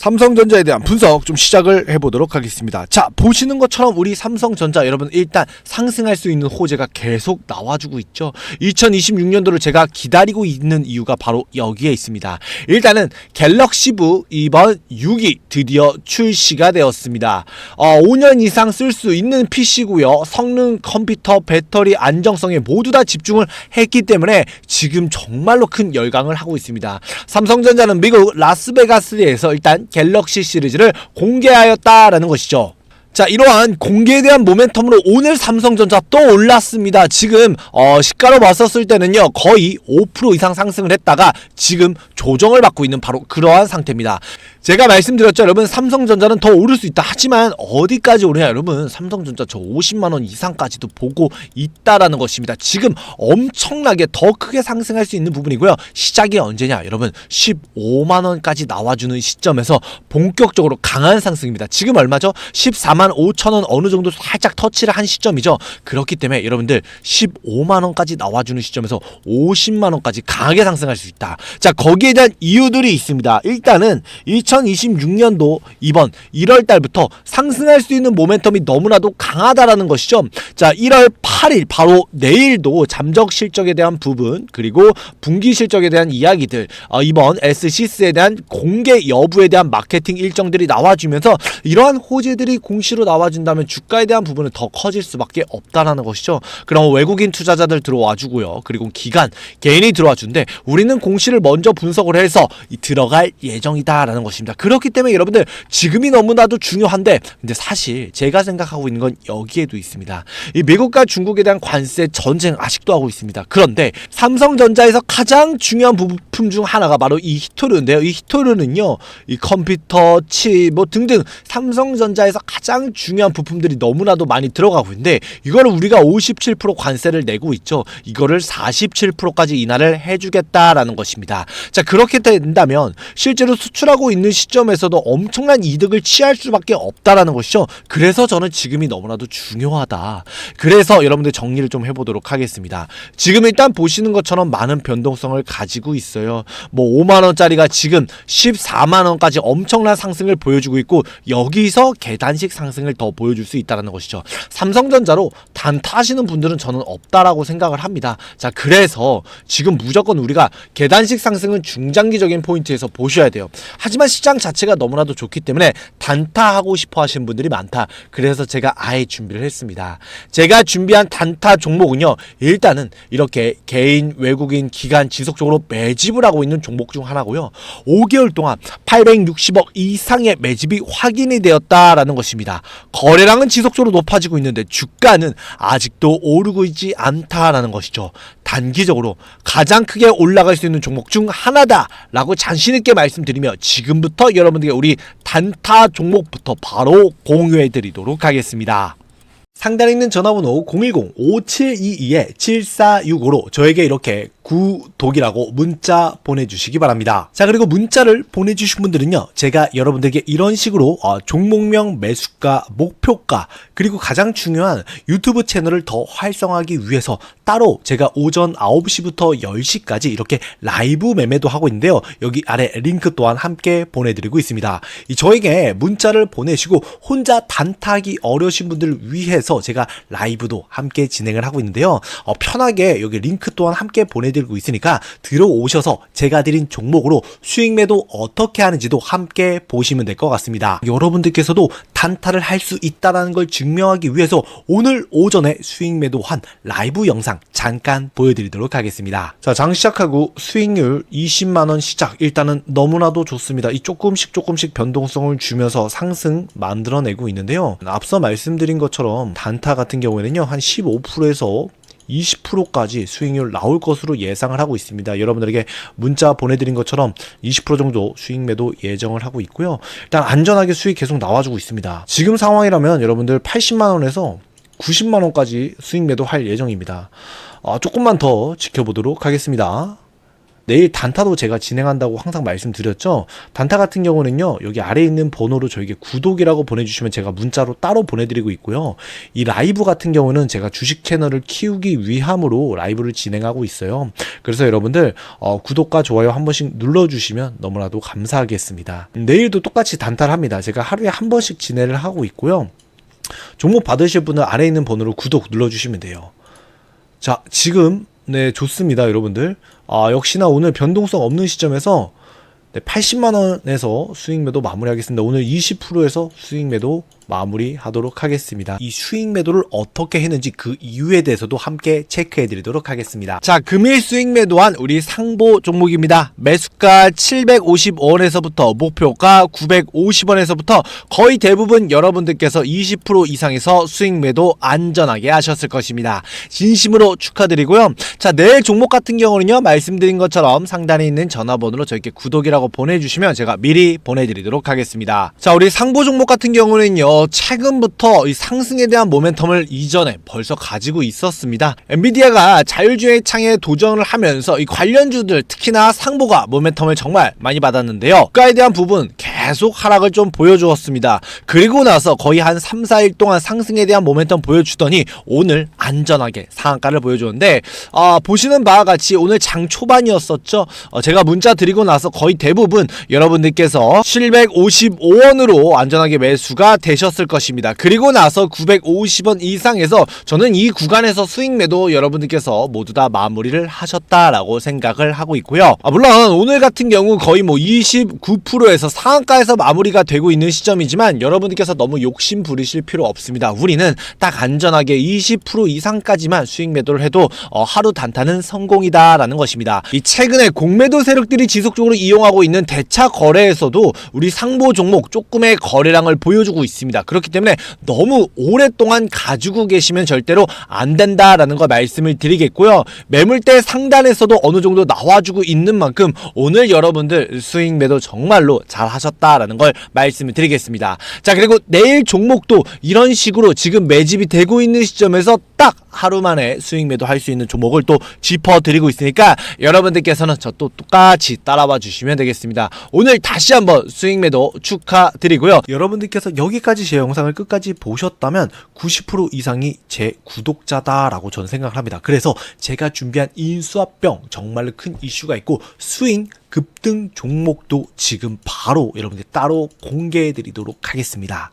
삼성전자에 대한 분석 좀 시작을 해보도록 하겠습니다. 자, 보시는 것처럼 우리 삼성전자 여러분 일단 상승할 수 있는 호재가 계속 나와주고 있죠. 2026년도를 제가 기다리고 있는 이유가 바로 여기에 있습니다. 일단은 갤럭시북 이번 6이 드디어 출시가 되었습니다. 어, 5년 이상 쓸 수 있는 PC고요. 성능, 컴퓨터, 배터리, 안정성에 모두 다 집중을 했기 때문에 지금 정말로 큰 열광을 하고 있습니다. 삼성전자는 미국 라스베가스에서 일단 갤럭시 시리즈를 공개하였다라는 것이죠. 자 이러한 공개에 대한 모멘텀으로 오늘 삼성전자 또 올랐습니다. 지금 어, 시가로 봤었을 때는요 거의 5% 이상 상승을 했다가 지금 조정을 받고 있는 바로 그러한 상태입니다. 제가 말씀드렸죠 여러분 삼성전자는 더 오를 수 있다 하지만 어디까지 오르냐 여러분 삼성전자 저 50만원 이상까지도 보고 있다라는 것입니다. 지금 엄청나게 더 크게 상승할 수 있는 부분이고요. 시작이 언제냐 여러분 15만원까지 나와주는 시점에서 본격적으로 강한 상승입니다. 지금 얼마죠? 14만 5천원 어느 정도 살짝 터치를 한 시점이죠. 그렇기 때문에 여러분들 15만원까지 나와주는 시점에서 50만원까지 강하게 상승할 수 있다. 자 거기에 대한 이유들이 있습니다. 일단은 2026년도 이번 1월 달부터 상승할 수 있는 모멘텀이 너무나도 강하다라는 것이죠. 자, 1월 8일 바로 내일도 잠적 실적에 대한 부분 그리고 분기 실적에 대한 이야기들 어, 이번 SCS에 대한 공개 여부에 대한 마케팅 일정들이 나와주면서 이러한 호재들이 공시로 나와준다면 주가에 대한 부분은 더 커질 수밖에 없다라는 것이죠. 그럼 외국인 투자자들 들어와 주고요. 그리고 기관 개인이 들어와 주는데 우리는 공시를 먼저 분석 을 해서 이 들어갈 예정이다라는 것입니다. 그렇기 때문에 여러분들 지금이 너무나도 중요한데 근데 사실 제가 생각하고 있는 건 여기에도 있습니다. 이 미국과 중국에 대한 관세 전쟁 아직도 하고 있습니다. 그런데 삼성전자에서 가장 중요한 부품 중 하나가 바로 이 히토르인데요. 이 히토르는요, 이 컴퓨터, 칩, 뭐 등등 삼성전자에서 가장 중요한 부품들이 너무나도 많이 들어가고 있는데 이거를 우리가 57% 관세를 내고 있죠. 이거를 47%까지 인하를 해 주겠다라는 것입니다. 자 그렇게 된다면 실제로 수출하고 있는 시점에서도 엄청난 이득을 취할 수밖에 없다라는 것이죠. 그래서 저는 지금이 너무나도 중요하다. 그래서 여러분들 정리를 좀 해보도록 하겠습니다. 지금 일단 보시는 것처럼 많은 변동성을 가지고 있어요. 뭐 5만 원짜리가 지금 14만 원까지 엄청난 상승을 보여주고 있고 여기서 계단식 상승을 더 보여줄 수 있다라는 것이죠. 삼성전자로 단타하시는 분들은 저는 없다라고 생각을 합니다. 자 그래서 지금 무조건 우리가 계단식 상승은 중 장기적인 포인트에서 보셔야 돼요. 하지만 시장 자체가 너무나도 좋기 때문에 단타하고 싶어 하시는 분들이 많다. 그래서 제가 아예 준비를 했습니다. 제가 준비한 단타 종목은요. 일단은 이렇게 개인, 외국인, 기관 지속적으로 매집을 하고 있는 종목 중 하나고요. 5개월 동안 860억 이상의 매집이 확인이 되었다라는 것입니다. 거래량은 지속적으로 높아지고 있는데 주가는 아직도 오르고 있지 않다라는 것이죠. 단기적으로 가장 크게 올라갈 수 있는 종목 중 하나 다라고 자신 있게 말씀드리며 지금부터 여러분들께 우리 단타 종목부터 바로 공유해 드리도록 하겠습니다. 상단에 있는 전화번호 010-5722-7465로 저에게 이렇게 구독이라고 문자 보내주시기 바랍니다. 자 그리고 문자를 보내주신 분들은요 제가 여러분들에게 이런 식으로 어, 종목명 매수가 목표가 그리고 가장 중요한 유튜브 채널을 더 활성화하기 위해서 따로 제가 오전 9시부터 10시까지 이렇게 라이브 매매도 하고 있는데요 여기 아래 링크 또한 함께 보내드리고 있습니다. 이 저에게 문자를 보내시고 혼자 단타하기 어려우신 분들을 위해서 제가 라이브도 함께 진행을 하고 있는데요 어, 편하게 여기 링크 또한 함께 보내 드리고 있으니까 들어오셔서 제가 드린 종목으로 수익 매도 어떻게 하는지도 함께 보시면 될 것 같습니다. 여러분들께서도 단타를 할 수 있다는 걸 증명하기 위해서 오늘 오전에 수익 매도한 라이브 영상 잠깐 보여드리도록 하겠습니다. 자, 장 시작하고 수익률 20만원 시작. 일단은 너무나도 좋습니다. 이 조금씩 조금씩 변동성을 주면서 상승 만들어내고 있는데요. 앞서 말씀드린 것처럼 단타 같은 경우에는요, 한 15%에서 20%까지 수익률 나올 것으로 예상을 하고 있습니다. 여러분들에게 문자 보내드린 것처럼 20% 정도 수익 매도 예정을 하고 있고요. 일단 안전하게 수익 계속 나와주고 있습니다. 지금 상황이라면 여러분들 80만 원에서 90만 원까지 수익 매도 할 예정입니다. 어, 조금만 더 지켜보도록 하겠습니다. 내일 단타도 제가 진행한다고 항상 말씀드렸죠. 단타 같은 경우는요. 여기 아래에 있는 번호로 저에게 구독이라고 보내주시면 제가 문자로 따로 보내드리고 있고요. 이 라이브 같은 경우는 제가 주식 채널을 키우기 위함으로 라이브를 진행하고 있어요. 그래서 여러분들 어, 구독과 좋아요 한 번씩 눌러주시면 너무나도 감사하겠습니다. 내일도 똑같이 단타를 합니다. 제가 하루에 한 번씩 진행을 하고 있고요. 종목 받으실 분은 아래에 있는 번호로 구독 눌러주시면 돼요. 자, 지금 네 좋습니다, 여러분들. 아 역시나 오늘 변동성 없는 시점에서 네, 80만 원에서 수익 매도 마무리하겠습니다. 오늘 20%에서 수익 매도 마무리하도록 하겠습니다. 이 수익 매도를 어떻게 했는지 그 이유에 대해서도 함께 체크해 드리도록 하겠습니다. 자, 금일 수익 매도한 우리 상보 종목입니다. 매수가 750원에서부터 목표가 950원에서부터 거의 대부분 여러분들께서 20% 이상에서 수익 매도 안전하게 하셨을 것입니다. 진심으로 축하드리고요. 자, 내일 종목 같은 경우는요. 말씀드린 것처럼 상단에 있는 전화번호로 저에게 구독이라고 보내 주시면 제가 미리 보내 드리도록 하겠습니다. 자, 우리 상보 종목 같은 경우는요. 최근부터 이 상승에 대한 모멘텀을 이전에 벌써 가지고 있었습니다. 엔비디아가 자율주행 창에 도전을 하면서 이 관련주들 특히나 상보가 모멘텀을 정말 많이 받았는데요. 국가에 대한 부분 계속 하락을 좀 보여주었습니다. 그리고 나서 거의 한 3, 4일 동안 상승에 대한 모멘텀 보여주더니 오늘 안전하게 상한가를 보여주는데 아, 보시는 바와 같이 오늘 장 초반이었었죠. 어, 제가 문자 드리고 나서 거의 대부분 여러분들께서 755원으로 안전하게 매수가 되 셨을 것입니다. 그리고 나서 950원 이상에서 저는 이 구간에서 수익 매도 여러분들께서 모두 다 마무리를 하셨다라고 생각을 하고 있고요. 아, 물론 오늘 같은 경우 거의 뭐 29%에서 상한가에서 마무리가 되고 있는 시점이지만 여러분들께서 너무 욕심 부리실 필요 없습니다. 우리는 딱 안전하게 20% 이상까지만 수익 매도를 해도 어, 하루 단타는 성공이다라는 것입니다. 이 최근에 공매도 세력들이 지속적으로 이용하고 있는 대차 거래에서도 우리 상보 종목 조금의 거래량을 보여주고 있습니다. 그렇기 때문에 너무 오랫동안 가지고 계시면 절대로 안 된다라는 거 말씀을 드리겠고요. 매물대 상단에서도 어느 정도 나와주고 있는 만큼 오늘 여러분들 수익 매도 정말로 잘 하셨다라는 걸 말씀을 드리겠습니다. 자, 그리고 내일 종목도 이런 식으로 지금 매집이 되고 있는 시점에서 딱 하루 만에 수익 매도 할 수 있는 종목을 또 짚어드리고 있으니까 여러분들께서는 저 또 똑같이 따라와 주시면 되겠습니다. 오늘 다시 한번 수익 매도 축하드리고요. 여러분들께서 여기까지 제 영상을 끝까지 보셨다면 90% 이상이 제 구독자다라고 저는 생각을 합니다. 그래서 제가 준비한 인수합병 정말로 큰 이슈가 있고 스윙 급등 종목도 지금 바로 여러분들 따로 공개해 드리도록 하겠습니다.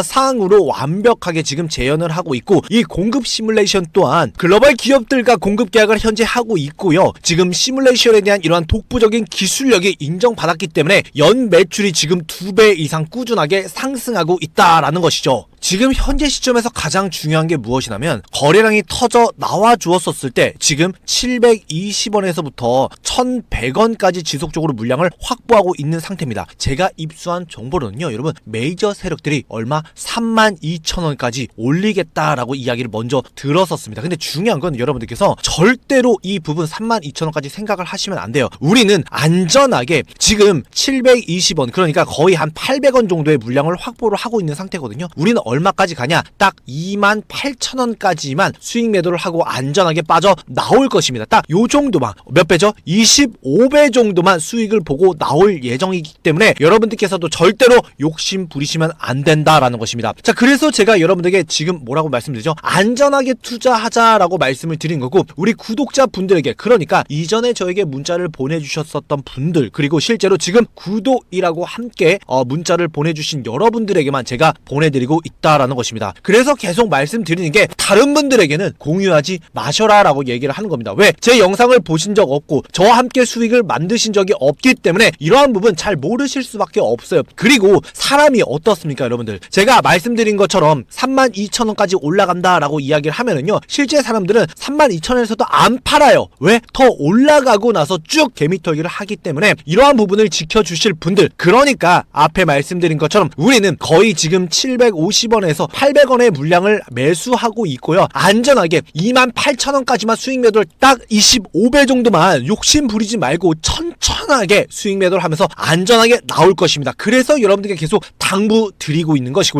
가상으로 완벽하게 지금 재현을 하고 있고 이 공급 시뮬레이션 또한 글로벌 기업들과 공급 계약을 현재 하고 있고요. 지금 시뮬레이션에 대한 이러한 독보적인 기술력이 인정받았기 때문에 연 매출이 지금 두 배 이상 꾸준하게 상승하고 있다라는 것이죠. 지금 현재 시점에서 가장 중요한 게 무엇이냐면 거래량이 터져 나와 주었었을 때 지금 720원에서부터 1100원까지 지속적으로 물량을 확보하고 있는 상태입니다. 제가 입수한 정보로는요, 여러분 메이저 세력들이 얼마 32,000원까지 올리겠다라고 이야기를 먼저 들었었습니다. 근데 중요한 건 여러분들께서 절대로 이 부분 32,000원까지 생각을 하시면 안 돼요. 우리는 안전하게 지금 720원 그러니까 거의 한 800원 정도의 물량을 확보를 하고 있는 상태거든요. 우리는 얼마까지 가냐? 딱 2만 8천 원까지만 수익 매도를 하고 안전하게 빠져 나올 것입니다. 딱 요 정도만 몇 배죠? 25배 정도만 수익을 보고 나올 예정이기 때문에 여러분들께서도 절대로 욕심 부리시면 안 된다라는 것입니다. 자, 그래서 제가 여러분들에게 지금 뭐라고 말씀드리죠? 안전하게 투자하자라고 말씀을 드린 거고 우리 구독자 분들에게 그러니까 이전에 저에게 문자를 보내주셨었던 분들 그리고 실제로 지금 구독이라고 함께 어, 문자를 보내주신 여러분들에게만 제가 보내드리고 있다라는 것입니다. 그래서 계속 말씀드리는 게 다른 분들에게는 공유하지 마셔라 라고 얘기를 하는 겁니다. 왜? 제 영상을 보신 적 없고 저와 함께 수익을 만드신 적이 없기 때문에 이러한 부분 잘 모르실 수밖에 없어요. 그리고 사람이 어떻습니까, 여러분들? 제가 제가 말씀드린 것처럼 32,000원까지 올라간다라고 이야기를 하면은요. 실제 사람들은 32,000원에서도 안 팔아요. 왜? 더 올라가고 나서 쭉 개미털기를 하기 때문에 이러한 부분을 지켜주실 분들 그러니까 앞에 말씀드린 것처럼 우리는 거의 지금 750원에서 800원의 물량을 매수하고 있고요. 안전하게 28,000원까지만 수익 매도를 딱 25배 정도만 욕심 부리지 말고 천천하게 수익 매도를 하면서 안전하게 나올 것입니다. 그래서 여러분들께 계속 당부 드리고 있는 것이고요.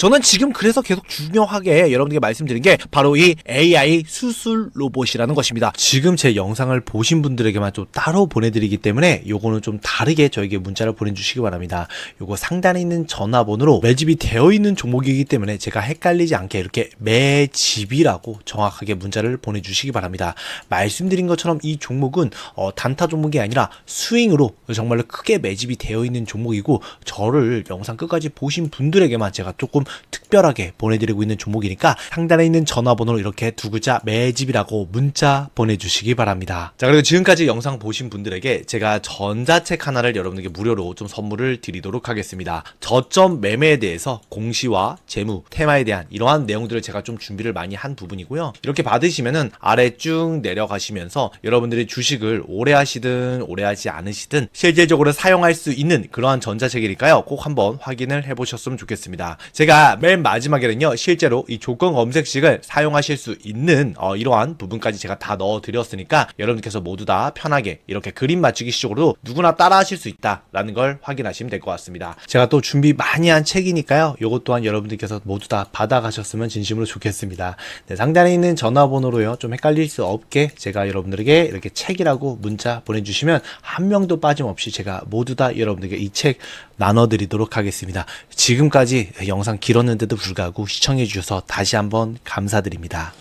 저는 지금 그래서 계속 중요하게 여러분들께 말씀드린 게 바로 이 AI 수술 로봇이라는 것입니다. 지금 제 영상을 보신 분들에게만 좀 따로 보내드리기 때문에 요거는 좀 다르게 저에게 문자를 보내주시기 바랍니다. 요거 상단에 있는 전화번호로 매집이 되어 있는 종목이기 때문에 제가 헷갈리지 않게 이렇게 매집이라고 정확하게 문자를 보내주시기 바랍니다. 말씀드린 것처럼 이 종목은 어, 단타 종목이 아니라 스윙으로 정말로 크게 매집이 되어 있는 종목이고 저를 영상 끝까지 보신 분들에게만 제가 조금 특별하게 보내드리고 있는 종목이니까 상단에 있는 전화번호로 이렇게 두 글자 매집이라고 문자 보내주시기 바랍니다. 자 그리고 지금까지 영상 보신 분들에게 제가 전자책 하나를 여러분들께 무료로 좀 선물을 드리도록 하겠습니다. 저점 매매에 대해서 공시와 재무, 테마에 대한 이러한 내용들을 제가 좀 준비를 많이 한 부분이고요. 이렇게 받으시면은 아래 쭉 내려가시면서 여러분들이 주식을 오래 하시든 오래 하지 않으시든 실질적으로 사용할 수 있는 그러한 전자책이니까요. 꼭 한번 확인을 해보셨으면 좋겠습니다. 제가 맨 마지막에는요. 실제로 이 조건 검색식을 사용하실 수 있는 어, 이러한 부분까지 제가 다 넣어드렸으니까 여러분께서 모두 다 편하게 이렇게 그림 맞추기 식으로 누구나 따라하실 수 있다라는 걸 확인하시면 될 것 같습니다. 제가 또 준비 많이 한 책이니까요. 요것 또한 여러분들께서 모두 다 받아가셨으면 진심으로 좋겠습니다. 네, 상단에 있는 전화번호로요. 좀 헷갈릴 수 없게 제가 여러분들에게 이렇게 책이라고 문자 보내주시면 한 명도 빠짐없이 제가 모두 다 여러분들에게 이 책 나눠드리도록 하겠습니다. 지금까지 영상 길었는데도 불구하고 시청해주셔서 다시 한번 감사드립니다.